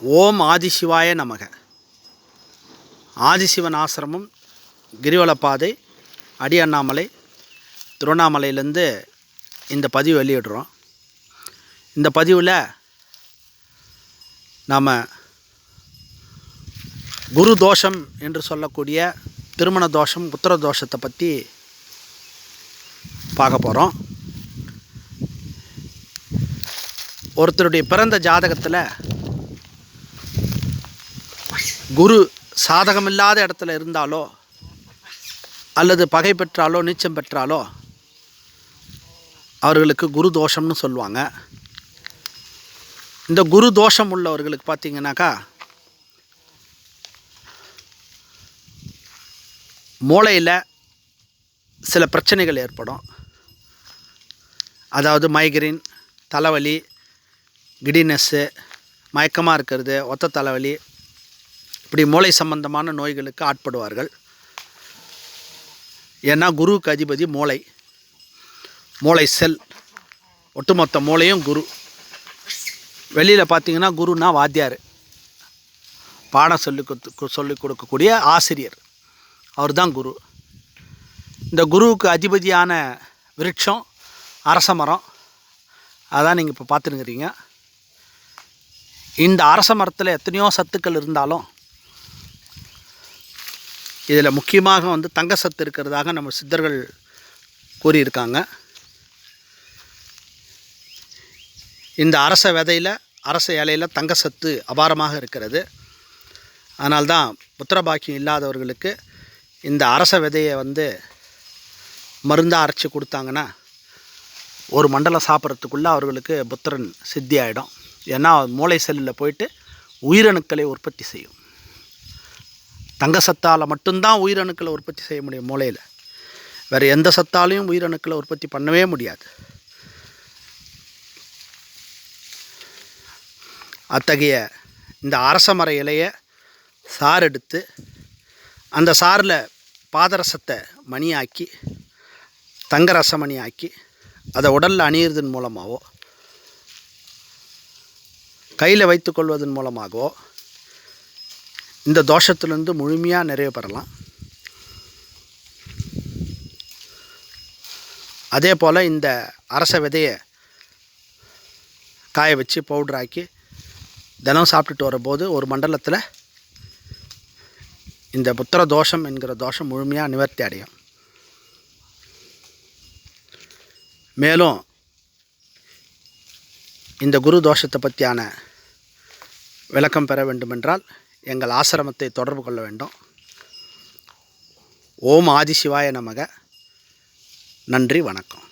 ஓம் ஆதிசிவாய நமக. ஆதிசிவன் ஆசிரமம் கிரிவலப்பாதை அடி அண்ணாமலை திருவண்ணாமலையிலேருந்து இந்த பதிவு வெளியிடுறோம். இந்த பதிவில் நாம் குரு தோஷம் என்று சொல்லக்கூடிய திருமண தோஷம் புத்திர தோஷத்தை பற்றி பார்க்க போகிறோம் ஒருத்தருடைய பிறந்த ஜாதகத்தில் குரு சாதகமில்லாத இடத்துல இருந்தாலோ அல்லது பகை பெற்றாலோ நீச்சம் பெற்றாலோ அவர்களுக்கு குரு தோஷம்னு சொல்லுவாங்க. இந்த குரு தோஷம் உள்ளவர்களுக்கு பார்த்தீங்கன்னாக்கா மூளையில் சில பிரச்சனைகள் ஏற்படும். அதாவது மைக்ரைன் தலைவலி கிடினஸ்ஸு மயக்கமாக இருக்கிறது ஒத்த தலைவலி இப்படி மூளை சம்பந்தமான நோய்களுக்கு ஆட்படுவார்கள். ஏன்னா குருவுக்கு அதிபதி மூளை. மூளை செல். ஒட்டுமொத்த மூளையும் குரு. வெளியில் பார்த்தீங்கன்னா குருனா வாத்தியார். பாடம் சொல்லி கொடுத்து சொல்லிக் கொடுக்கக்கூடிய ஆசிரியர். அவர் தான் குரு. இந்த குருவுக்கு அதிபதியான விருட்சம் அரச மரம். அதான் நீங்கள் இப்போ பார்த்துருக்குறீங்க இந்த அரச மரத்தில் எத்தனையோ சத்துக்கள் இருந்தாலும் இதில் முக்கியமாக வந்து தங்க சத்து இருக்கிறதாக நம்ம சித்தர்கள் கூறியிருக்காங்க. இந்த அரச விதையில் அரச இலையில் தங்க சத்து அபாரமாக இருக்கிறது. அதனால்தான் புத்திர பாக்கியம் இல்லாதவர்களுக்கு இந்த அரச விதையை வந்து மருந்தாக அரைச்சி கொடுத்தாங்கன்னா ஒரு மண்டலம் சாப்பிட்றதுக்குள்ளே அவர்களுக்கு புத்திரன் சித்தி ஆகிடும் ஏன்னா மூளை செல்லில் போயிட்டு உயிரணுக்களை உற்பத்தி செய்யும். தங்க சத்தால் மட்டும்தான் உயிரணுக்களை உற்பத்தி செய்ய முடியும் மூளையில். வேறு எந்த சத்தாலையும் உயிரணுக்களை உற்பத்தி பண்ணவே முடியாது. அத்தகைய இந்த அரச மர இலையை சாறு எடுத்து அந்த சாரில் பாதரசத்தை மணியாக்கி தங்க ரசமணி ஆக்கி அதை உடலில் அணியிறதன் மூலமாகவோ கையில் வைத்துக்கொள்வதன் மூலமாகவோ இந்த தோஷத்துலேருந்து முழுமையாக நிறைய பெறலாம். அதே போல் இந்த அரச விதையை காய வச்சு பவுட்ராக்கி தினம் சாப்பிட்டுட்டு வரும்போது ஒரு மண்டலத்தில் இந்த புத்திர தோஷம் என்கிற தோஷம் முழுமையாக நிவர்த்தி அடையும். மேலும் இந்த குரு தோஷத்தை பற்றியான விளக்கம் பெற வேண்டுமென்றால் எங்கள் ஆசிரமத்தை தொடர்பு கொள்ள வேண்டும். ஓம் ஆதிசிவாய நமக. நன்றி வணக்கம்.